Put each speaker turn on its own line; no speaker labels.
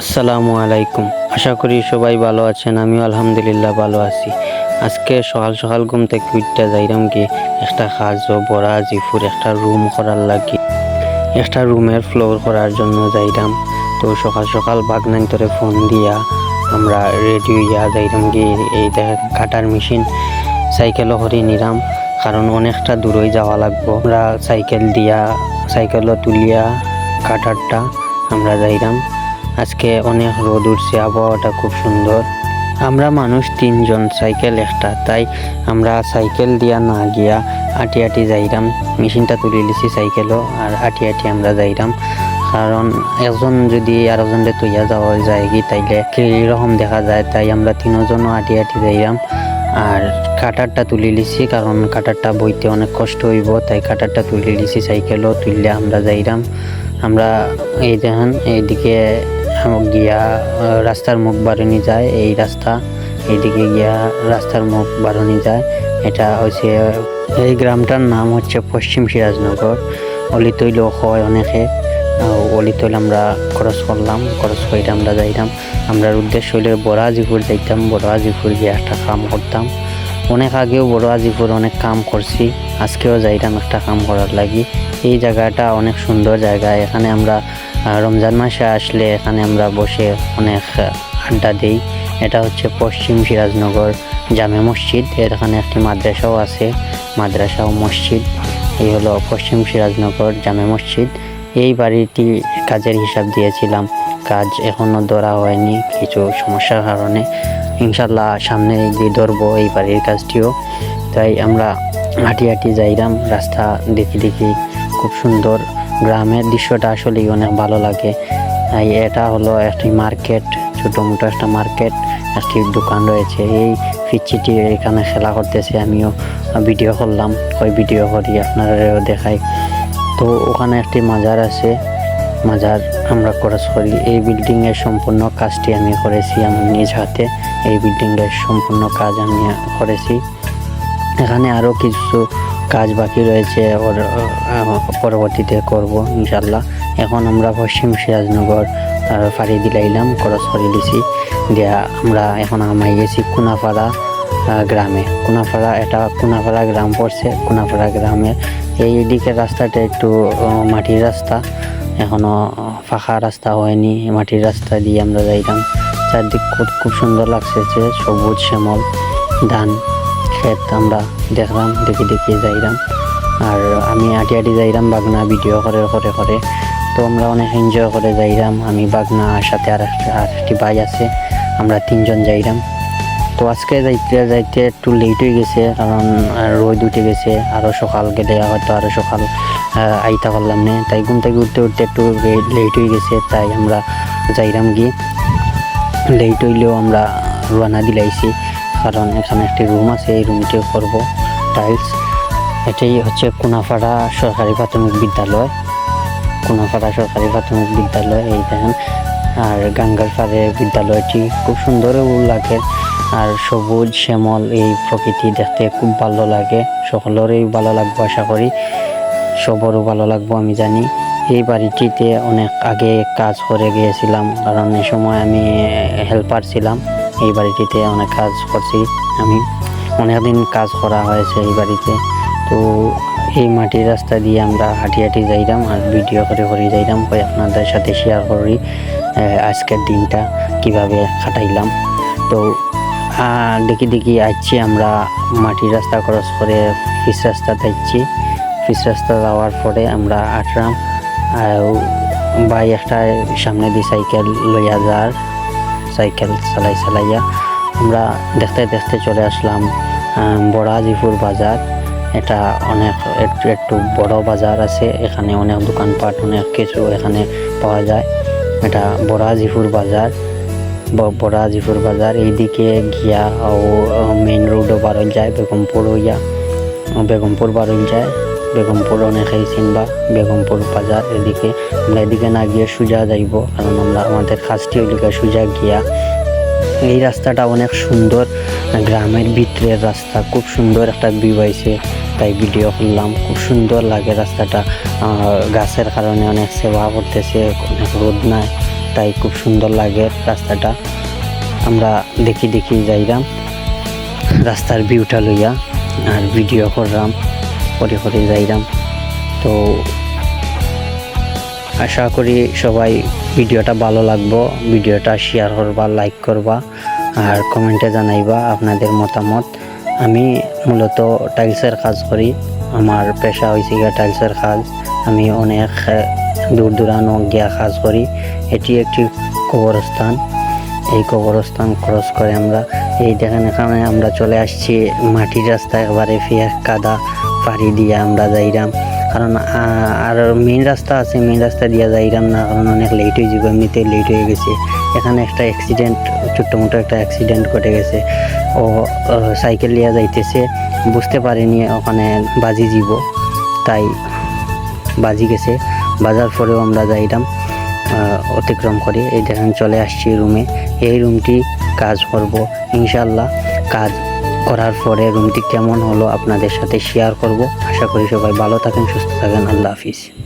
আসসালামু আলাইকুম। আশা করি সবাই ভালো আছেন, আমিও আলহামদুলিল্লাহ ভালো আছি। আজকে সকাল সকাল ঘুম থেকে উঠতে যাইলাম কি, একটা কাজ বড়া জিফুর একটা রুম করার লাগি। একটা রুমের ফ্লোর করার জন্য যাইলাম তো সকাল সকাল বাগনান তোরে ফোন দিয়া আমরা রেডি হইয়া যাইলাম কি, এই দেখ কাটার মেশিন সাইকেলও হরি নিলাম কারণ অনেকটা দূরই যাওয়া লাগবো। আমরা সাইকেল দিয়া সাইকেলও তুলিয়া কাটারটা আমরা যাইলাম আজকে অনেক রোদ উঠছে, আবহাওয়াটা খুব সুন্দর। আমরা মানুষ তিনজন, সাইকেল একটা, তাই আমরা সাইকেল দিয়া না গিয়া আটি আটি যাইরাম। মেশিনটা তুলে লিছি সাইকেলও, আর আটি আটি আমরা যাইরাম। কারণ একজন যদি আরেকজনকে তৈয়া যাওয়া যায় কি তাইলে কীরকম দেখা যায়? তাই আমরা তিনজনও আটি আটি যাইরাম। আর কাটারটা তুলে লিছি কারণ কাটারটা বইতে অনেক কষ্ট হইব, তাই কাটারটা তুলে লিছি সাইকেলও তুললে আমরা যাইরাম। আমরা এই দেখেন, এইদিকে গিয়া রাস্তার মুখ বাড়ানি যায়, এই রাস্তা, এইদিকে গিয়া রাস্তার মুখ বাড়ানি যায়। এটা হচ্ছে এই গ্রামটার নাম হচ্ছে পশ্চিম সিরাজনগর। অলিতৈল হয় অনেকে। অলিতৈল আমরা খরচ করলাম খরচ করে আমরা যাইতাম। আমরা উদ্দেশ্য হইলে বড় আজিপুর যাইতাম বড় আজিপুর গিয়ে একটা কাম করতাম। অনেক আগেও বড় আজিপুর অনেক কাম করছি, আজকেও যাইতাম একটা কাম করার লাগি। এই জায়গাটা অনেক সুন্দর জায়গা, এখানে আমরা রমজান মাসে আসলে এখানে আমরা বসে অনেক আড্ডা দিই। এটা হচ্ছে পশ্চিম সিরাজনগর জামে মসজিদ। এখানে একটি মাদ্রাসাও আছে, মাদ্রাসা ও মসজিদ। এই হলো পশ্চিম সিরাজনগর জামে মসজিদ। এই বাড়িটি কাজের হিসাব দিয়েছিলাম। কাজ এখনও ধরা হয়নি, কিছু সমস্যার কারণে। ইনশাল্লাহ সামনে দিয়ে ধরবো এই বাড়ির কাজটিও। তাই আমরা হাঁটি হাঁটি যাইলাম, রাস্তা দেখি দেখি খুব সুন্দর গ্রামের দৃশ্যটা আসলেই অনেক ভালো লাগে। এটা হলো একটি মার্কেট, ছোটো মোটো একটা মার্কেট, একটি দোকান রয়েছে। এই পিচ্ছিটি এখানে খেলা করতেছে, আমিও ভিডিও করলাম। ওই ভিডিও করি, আপনারাও দেখাই। তো ওখানে একটি মাজার আছে, মাজার আমরা খরচ করি। এই বিল্ডিংয়ের সম্পূর্ণ কাজটি আমি করেছি আমার নিজ হাতে। এই বিল্ডিংয়ের সম্পূর্ণ কাজ আমি করেছি। এখানে আরও কিছু কাজ বাকি রয়েছে, ওর পরবর্তীতে করব ইনশাল্লাহ এখন আমরা পশ্চিম সিরাজনগর ফাড়ি দিলাইলাম খরচ করে দিছি। দিয়া আমরা এখন আমাই গেছি কুনাপাড়া গ্রামে। কুনাপাড়া এটা কুনাপাড়া গ্রাম পড়ছে কুনাপাড়া গ্রামে। এই দিকের রাস্তাটা একটু মাটির রাস্তা। এখনও ফাঁকা রাস্তা হয়নি, মাটির রাস্তা দিয়ে আমরা যাইলাম। চারদিক খুব খুব সুন্দর লাগছে যে সবুজ শ্যামল, ধান। ক্ষেত আমরা দেখলাম, দেখি দেখি যাইলাম আর আমি আটি আটি যাইলাম বাগনা ভিডিও করে করে করে। তো আমরা অনেক এনজয় করে যাইলাম আমি বাগনা সাথে আর একটা ভাই আছে, আমরা তিনজন যাইলাম তো আজকে যাইতে যাইতে একটু লেট হয়ে গেছে, কারণ রোদ উঠে গেছে। আরও সকাল গেলে, হয়তো আরও সকাল আইতে পারলাম না। তাই ঘুম থেকে উঠতে উঠতে একটু লেট হয়ে গেছে, তাই আমরা যাইলাম গিয়ে। লেট হইলেও আমরা রোয়ানা দিলাইছি। কারণ এখানে একটি রুম আছে, এই রুমটিও করব। টাইলস এটাই হচ্ছে কোনাপাড়া সরকারি প্রাথমিক বিদ্যালয়। কোনাপাড়া সরকারি প্রাথমিক বিদ্যালয়, এই দেখেন। আর গাঙ্গার পাড়ে বিদ্যালয়টি খুব সুন্দরও লাগে। আর সবুজ, শ্যামল, এই প্রকৃতি দেখতে খুব ভালো লাগে। সকলেরই ভালো লাগবো, আশা করি। সবারও ভালো লাগবো, আমি জানি। এই বাড়িটিতে অনেক আগে কাজ করে গিয়েছিলাম, কারণ এই সময় আমি হেল্পার ছিলাম। এই বাড়িটিতে অনেক কাজ করছি আমি। অনেকদিন কাজ করা হয়েছে এই বাড়িতে। তো এই মাটির রাস্তা দিয়ে আমরা হাঁটি হাঁটি যাইলাম আর ভিডিও করে করে যাইলাম কই আপনাদের সাথে শেয়ার করি আজকের দিনটা কীভাবে কাটাইলাম। তো দেখি দেখি আসছি আমরা মাটির রাস্তা ক্রস করে পিচ রাস্তা যাচ্ছি পিচ রাস্তা যাওয়ার পরে আমরা আটরাম আর ভাই একটা সামনে দিয়ে সাইকেল লইয়া যার। সাইকেল চালাই চালাইয়া আমরা দেখতে দেখতে চলে আসলাম বড়াজিপুর বাজার। এটা অনেক, একটু একটু বড় বাজার আছে, এখানে অনেক দোকানপাট, অনেক কিছু এখানে পাওয়া যায়। এটা বড়াজিপুর বাজার বড়াজিপুর বাজার। এইদিকে গিয়া ও মেইন রোডও বারোল যায়, বেগমপুর হইয়া, বেগমপুর বারোল যায়। বেগমপুর অনেক অনেকেই চিনবা বেগমপুর বাজার এদিকে। আমরা এদিকে না গিয়ে সোজা যাইব, কারণ আমরা আমাদের কাজটি ওইদিকে সোজা গিয়া। এই রাস্তাটা অনেক সুন্দর, গ্রামের ভিতরের রাস্তা, খুব সুন্দর একটা ভিউ আইছে তাই ভিডিও করলাম, খুব সুন্দর লাগে রাস্তাটা। গাছের কারণে অনেক সেবা করতেছে, অনেক রোদ নাই, তাই খুব সুন্দর লাগে রাস্তাটা। আমরা দেখি দেখি যাইলাম, রাস্তার ভিউটা লইয়া, আর ভিডিও করলাম। করে করে যাইরাম। তো আশা করি সবাই ভিডিওটা ভালো লাগবো, ভিডিওটা শেয়ার করবা লাইক করবা, আর কমেন্টে জানাইবা আপনাদের মতামত। আমি মূলত টাইলসের কাজ করি, আমার পেশা হয়েছে গিয়া টাইলসের কাজ। আমি অনেক দূর দূরানো গিয়া কাজ করি, এটি একটি কবরস্থান। এই কবরস্থান ক্রস করে আমরা, এই দেখেন এখানে আমরা চলে আসছি মাটির রাস্তা, একবারে ফিয়া কাদা। পাড়ি দিয়ে আমরা যাইরাম। কারণ আর মেইন রাস্তা আছে মেইন রাস্তা দিয়ে যাইরাম না, কারণ অনেক লেট হয়ে যাবে, এমনিতে লেট হয়ে গেছে। এখানে একটা অ্যাক্সিডেন্ট ছোট্ট মোটো একটা অ্যাক্সিডেন্ট ঘটে গেছে। ও সাইকেল নিয়ে যাইতেছে, বুঝতে পারিনি ওখানে বাজি যাব তাই বাজি গেছে, বাজার পরেও আমরা যাইরাম অতিক্রম করে। এই দেখেন চলে আসছি রুমে এই রুমটি কাজ করব ইনশাল্লাহ কাজ করার পরে রুমটি কেমন হলো আপনাদের সাথে শেয়ার করব। আশা করি সবাই ভালো থাকেন, সুস্থ থাকেন। আল্লাহ হাফিজ।